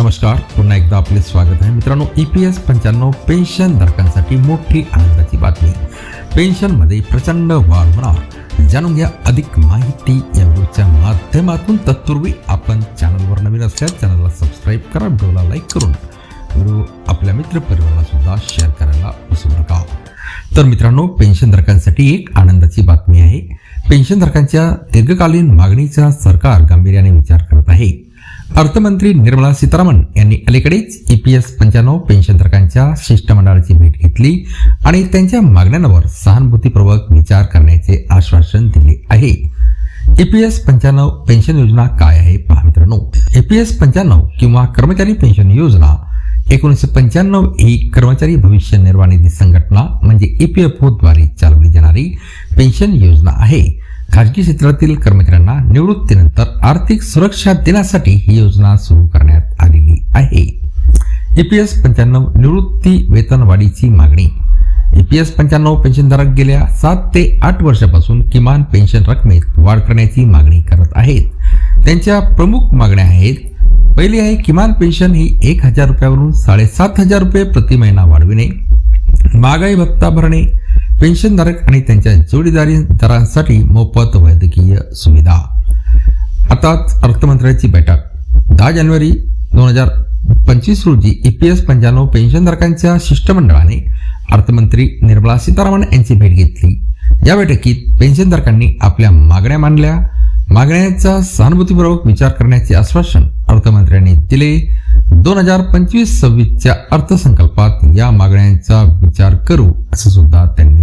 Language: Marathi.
नमस्कार. पुन्हा एकदा आपले स्वागत आहे. मित्रांनो ई पी एस पंच्याण्णव पेन्शन धारकांसाठी मोठी आनंदाची बातमी. पेन्शनमध्ये प्रचंड वाढ होणार जाणून घ्या अधिक माहिती या व्हिडिओच्या माध्यमातून. तत्पूर्वी आपण चॅनलवर नवीन असल्यास चॅनलला सबस्क्राईब करा व्हिडिओला लाईक करून व्हिडिओ आपल्या मित्रपरिवाराला सुद्धा शेअर करायला विसरू नका. तर मित्रांनो पेन्शनधारकांसाठी एक आनंदाची बातमी आहे. पेन्शनधारकांच्या दीर्घकालीन मागणीचा सरकार गांभीर्याने विचार करत आहे. अर्थमंत्री निर्मला सीतारामन यांनी अलीकडेच ईपीएस पी एस पंच्याण्णव पेन्शनधारकांच्या शिष्टमंडळाची भेट घेतली आणि त्यांच्या मागण्यांवर सहानुभूतीपूर्वक विचार करण्याचे आश्वासन दिले आहे. ईपीएस पंच्याण्णव पेन्शन योजना काय आहे पहा मित्रांनो. एपीएस पंच्याण्णव किंवा कर्मचारी पेन्शन योजना एकोणीसशे पंच्याण्णव ही कर्मचारी भविष्य निर्वाह निधी संघटना म्हणजे ईपीएफओद्वारे चालवली जाणारी पेन्शन योजना आहे. खाजगी क्षेत्रातील कर्मचाऱ्यांना निवृत्तीनंतर आर्थिक सुरक्षा देण्यासाठी ही योजना सुरू करण्यात आलेली आहे. एपीएस पंच्याण्णव निवृत्ती वेतन वाढीची मागणी. एपीएस पंच्याण्णव पेन्शनधारक गेल्या सात ते आठ वर्षापासून किमान पेन्शन रकमेत वाढ करण्याची मागणी करत आहेत. त्यांच्या प्रमुख मागण्या आहेत पहिली आहे किमान पेन्शन ही एक हजार रुपयावरून साडेसात हजार रुपये प्रति महिना वाढविणे महागाई भत्ता भरणे पेन्शनधारक आणि त्यांच्या जोडीदारीदारांसाठी मोफत वैद्यकीय सुविधा. आताच अर्थमंत्र्यांची बैठक. दहा जानेवारी दोन हजार पंचवीस रोजी ए पी एस पंच्याण्णव पेन्शनधारकांच्या शिष्टमंडळाने अर्थमंत्री निर्मला सीतारामन यांची भेट घेतली. या बैठकीत पेन्शनधारकांनी आपल्या मागण्या मांडल्या. मागण्यांचा सहानुभूतीपूर्वक विचार करण्याचे आश्वासन अर्थमंत्र्यांनी दिले. दोन हजार पंचवीस सव्वीसच्या अर्थसंकल्पात या मागण्यांचा विचार करू असं सुद्धा त्यांनी